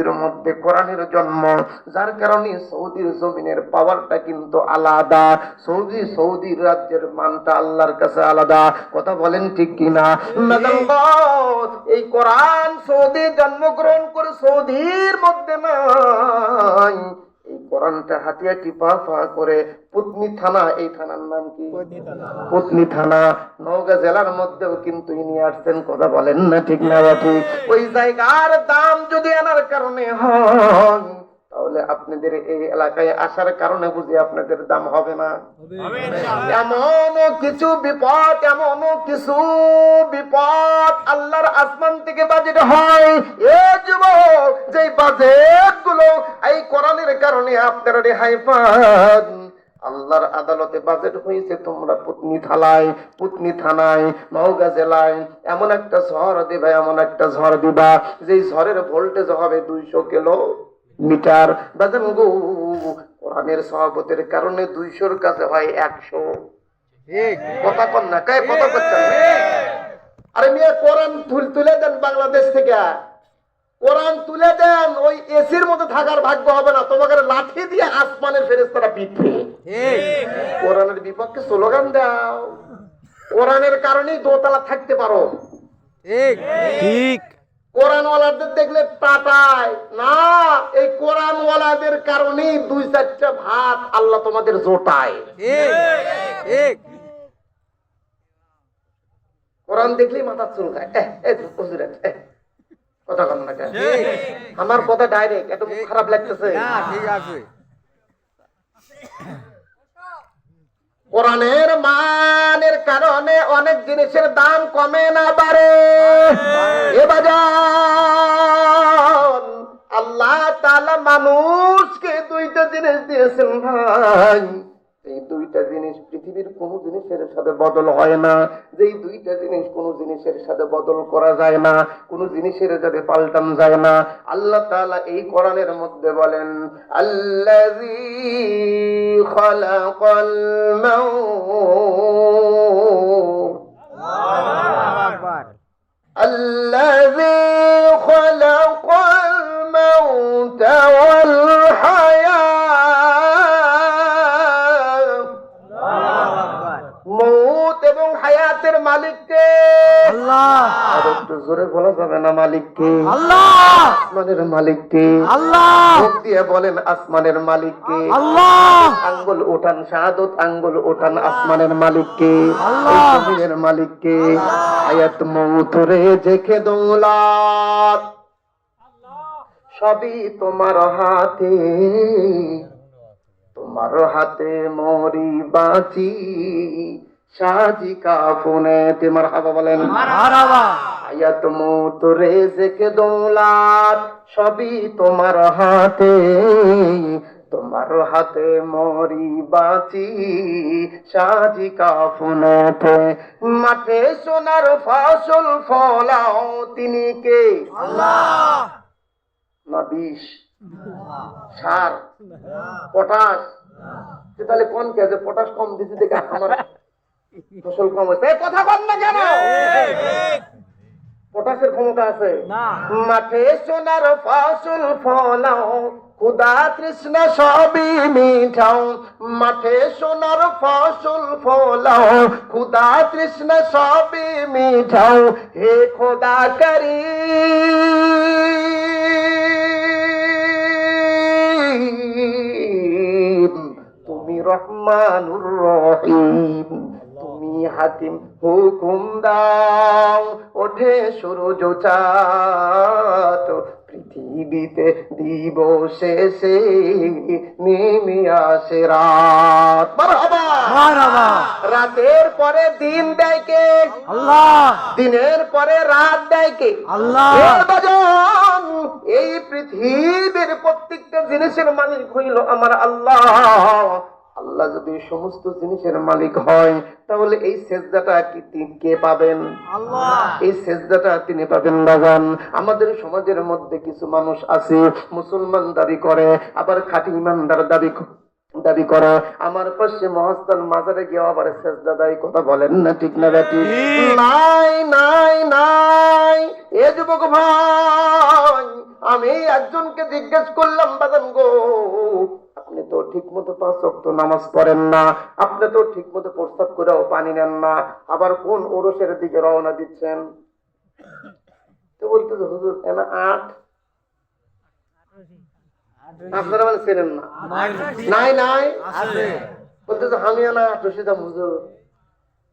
এর মধ্যে কোরআনের জন্ম, যার কারণে সৌদির জমিনের পাওয়ারটা কিন্তু আলাদা। সৌদি সৌদি রাজ্যের মানটা আল্লাহর কাছে আলাদা। কথা বলেন ঠিক কিনা? এই কোরআন সৌদি জন্মগ্রহণ করে সৌদির মধ্যে নাই এই হাতিয়া হাতিয়া টিপা ফা করে। পুতনি থানা এই থানার নাম কি? পত্নী থানা। নওগাঁ জেলার মধ্যেও কিন্তু ইনি আসছেন কথা বলেন না ঠিক না ঠিক ওই জায়গার দাম যদি আনার কারণে হয় আপনাদের এই এলাকায় আসার কারণে বুঝি আপনাদের দাম হবে না। এমনও কিছু বিপদ এমনও কিছু বিপদ আল্লাহর আসমান থেকে বাজেট হয়। এ যুবক যে বাজেটগুলো এই কোরআনের কারণে আপনারা রেহাই পান আল্লাহর আদালতে বাজেট হয়েছে তোমরা পুতনি থালায় পুতনি থানায় নওগাঁ জেলায়। এমন একটা ঝড় দিবা এমন একটা ঝড় দিবা যে ঝড়ের ভোল্টেজ হবে দুইশো কিলো। মিটার বাজান গো। কোরআনের সভাপতির কারণে দুইশোর কাছে হয় একশো। কথা কন না কে কথা করছেন আরে মিয়া কোরআন তুল- তুলে দেন বাংলাদেশ থেকে। কোরআন তুলে দেন ওই এসির মধ্যে থাকার ভাগ্য হবে না। তোমাকে লাঠি দিয়ে আসমানের ফেরেস্তারা পিটবে কোরআনের বিপক্ষে স্লোগান দাও। কোরআনের কারণেই দোতলা থাকতে পারো। ঠিক। কোরআনওয়ালাদের দেখলে টাটায় না এই কোরআনওয়ালাদের কারণেই দুই চারটা ভাত আল্লাহ তোমাদের জোটায়। কোরআন দেখলেই মাথা চুলকায়। কথা না আমার কথা ডাইরেক্ট এত খারাপ লাগতেছে। না ঠিক আছে। কোরআনের কারণে অনেক জিনিসের দাম কমে না বাজান, আল্লাহ তাআলা মানুষকে দুইটা জিনিস দিয়েছেন ভাই। এই দুইটা জিনিস পৃথিবীর কোনো জিনিসের সাথে বদল হয় না। দুইটা জিনিস কোনো জিনিসের সাথে বদল করা যায় না, কোনো জিনিসের সাথে পাল্টান যায় না। আল্লাহ তাআলা এই কোরআনের মধ্যে বলেন, আল্লাযী الذي একটু জোরে বলা যাবে না মালিককে। আল্লাহ! আসমানের মালিককে। আল্লাহ! মুখ দিয়ে বলেন আসমানের মালিককে। আল্লাহ! আঙ্গুল ওঠান শাহাদত আঙ্গুল ওঠান আসমানের মালিককে। আল্লাহ। জমিনের মালিককে। আয়াত মৌতরে জেখে দৌলাত। সবই তোমার হাতে। তোমার হাতে মরি বাঁচি। কাফনে বলেন রেজেকে দৌলাত সবই তোমার হাতে তোমার হাতে মরি বাঁচি সাজি কাফনেতে মাঠে সোনার ফসল ফলাও তিনি কে আল্লাহ না বিষ সার পটাশ তাহলে কোন কে যে পটাশ কম দিছি দেখে আমার ফসল কম হয়েছে। কথা বল না কেন? পটাশের ক্ষমতা আছে। মাঠে সোনার ফসল ফলাও খুদা তৃষ্ণা সবই মিঠাও। মাঠে সোনার ফসল ফলাও খুদা তৃষ্ণা সবই মিঠাও। হে খোদা করি তুমি রহমানুর রহিম। হাকিম হুকুম দাও ওঠে সূরজ চাঁদ পৃথিবীতে দিবসেসে নেমে আসে রাত। রাতের পরে দিন দেয় কে? আল্লাহ! দিনের পরে রাত দেয় কে? আল্লাহ! এই পৃথিবীর প্রত্যেকটা জিনিসের মালিক হইল আমার আল্লাহ। আল্লাহ যদি সমস্ত জিনিসের মালিক হয় তাহলে এই সেজদাটা কি তি- কে পাবেন? আল্লাহ। এই সেজদাটা তিনি পাবেন বাগান আমাদের সমাজের মধ্যে কিছু মানুষ আছে মুসলমান দাবি করে আবার খাঁটি ইমানদার দাবি দাবি করো। আমার পাশে মহাস্তান মাজারে গিয়ে আবার শেষ দাদাই কথা বলেন না ঠিক না বেটি নাই নাই নাই। এ যুবক ভাই আমি একজনকে জিজ্ঞেস করলাম বাদান গো আপনি তো ঠিক মতো পাঁচ ওয়াক্ত নামাজ পড়েন না আপনি তো ঠিক মতো প্রস্তাব করেও পানি নেন না আবার কোন ওরসের দিকে রওনা দিচ্ছেন? তো বলতেছে হুজুর এনা আট? আপনারা মানে চেনেন না? নাই। নাই বলতেছে আমি না রশিদা হুজুর।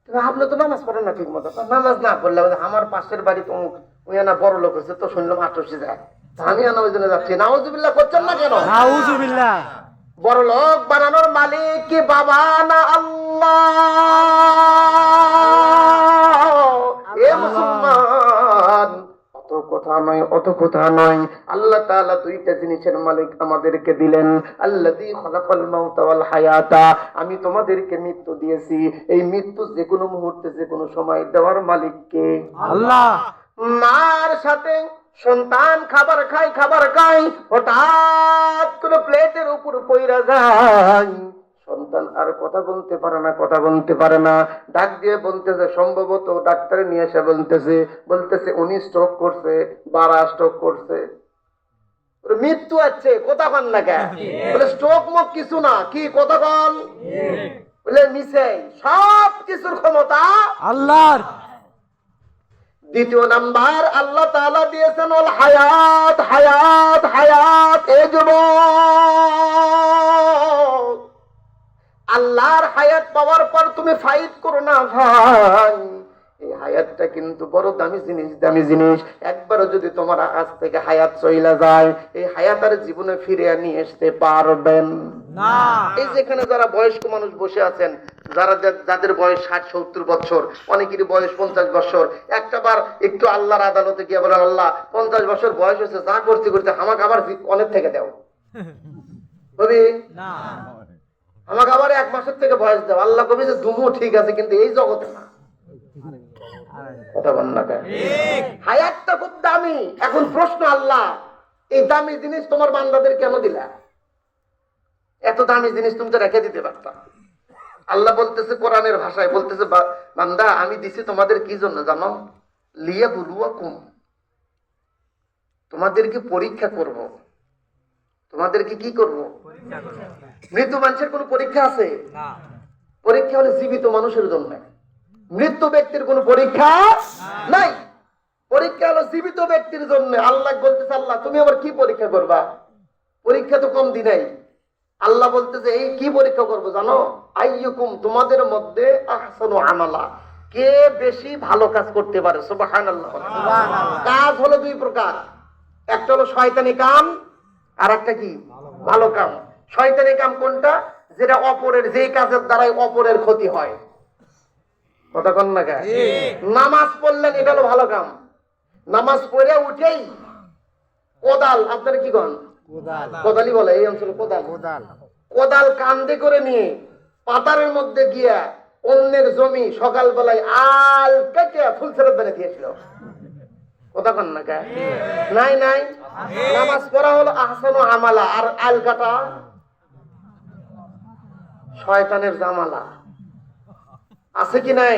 আপনি তো নামাজ পড়েন না ঠিক মতো নামাজ না পড়লে আমার পাশের বাড়ি তো ওই না বড় লোক হচ্ছে তো শুনলাম আটশি যায় আমি ওই জন্য যাচ্ছি। নাউজুবিল্লাহ করছেন না কেন? নাউজুবিল্লাহ। বড় লোক বানানোর মালিক কি বাবা না আল্লাহ? এ মুসলমান অত কথা নয় অত কথা নয়। আল্লাহ তাআলা দুইটা জিনিসের মালিক আমাদেরকে দিলেন। আল্লাযী খালাকাল মাউতা ওয়াল হায়াতা। আমি তোমাদেরকে মৃত্যু দিয়েছি। এই মৃত্যু যে কোনো মুহূর্তে যে কোনো সময় দেওয়ার মালিককে। আল্লাহ। মার সাথে সন্তান খাবার খায় খাবার খায় হঠাৎ করে প্লেটের উপর পইরা যায়। সন্তান আর কথা বলতে পারে না কথা বলতে পারে না। ডাক দিয়ে বলতেছে সম্ভবত ডাক্তারে নিয়ে এসে বলতেছে বলতেছে উনি স্ট্রোক করছে বারা স্ট্রোক করছে। মৃত্যু আছে কথা কন না কে বলে স্ট্রোক মুখ কিছু না কি কথা বল বলে মিশে সব কিছুর ক্ষমতা আল্লাহর দ্বিতীয় নাম্বার, আল্লাহ তাআলা দিয়েছেন, ওল হায়াত হায়াত হায়াত এ যুবক। আল্লাহর হায়াত পাওয়ার পর তুমি ফাইট করো না ভাই। এই হায়াতটা কিন্তু বড় দামি জিনিস দামি জিনিস। একবারও যদি তোমার আজ থেকে হায়াত চইলা যায়, এই হায়াত আর জীবনে ফিরে নিয়ে আসতে পারবেন। না। এই যেখানে যারা বয়স্ক মানুষ বসে আছেন যারা যাদের বয়স ষাট সত্তর বছর অনেকেরই বয়স পঞ্চাশ বছর একটা বার একটু আল্লাহর আদালতে গিয়ে বলেন আল্লাহ পঞ্চাশ বছর বয়স হয়েছে যা করতে করতে আমাকে আবার অনেক থেকে দাও। কবি? আমাকে আবার এক মাসের থেকে বয়স দাও। আল্লাহ কবি যে দুমো ঠিক আছে কিন্তু এই জগতে না। কথা বল না হায়াতটা খুব দামি। এখন প্রশ্ন আল্লাহ এই দামি জিনিস তোমার বান্দাদের কেন দিলা? এত দামি জিনিস তুমি তো রেখে দিতে পারতাম আল্লাহ বলতেছে কোরআনের ভাষায় বলতেছে বান্দা আমি দিছি তোমাদের কি জন্য? জানো? লিয়া বুলুয়া কুম তোমাদেরকে পরীক্ষা করব? তোমাদেরকে কি করব? মৃত মানুষের কোনো পরীক্ষা আছে? পরীক্ষা হলে জীবিত মানুষের জন্য। মৃত ব্যক্তির কোনো পরীক্ষা নাই। পরীক্ষা হলো জীবিত ব্যক্তির জন্য। আল্লাহ বলতেছে আল্লাহ তুমি আবার কি পরীক্ষা করবা? পরীক্ষা তো কম দিনাই। আল্লাহ বলতেছে এই কি পরীক্ষা করব জানো? আইয়ুকুম তোমাদের মধ্যে আহসানু আমালা। কে বেশি ভালো কাজ করতে পারে? সুবহানাল্লাহ। কাজ হলো দুই প্রকার। একটা হলো শয়তানি কাম আর একটা কি? ভালো কাম। শয়তানি কাম কোনটা? যেটা অপরের যে কাজের দ্বারাই অপরের ক্ষতি হয়। কথা কন না? নামাজ পড়লেন এটা হলো ভালো কাম। নামাজ পড়ে উঠেই কোদাল আপনারা কি কন কোদাল। বলে এই অঞ্চলে কোদাল। কোদাল। কোদাল কান্দে করে নিয়ে পাতারের মধ্যে গিয়া অন্যের জমি সকালবেলায় আল কেটে ফুল ছেড়ে বেড়ে দিয়েছিল। কথা কন না কে? নাই নাই। নামাজ পড়া হলো আহসানু আমালা আর আল কাটা শয়তানের জামালা। আছে কি নাই?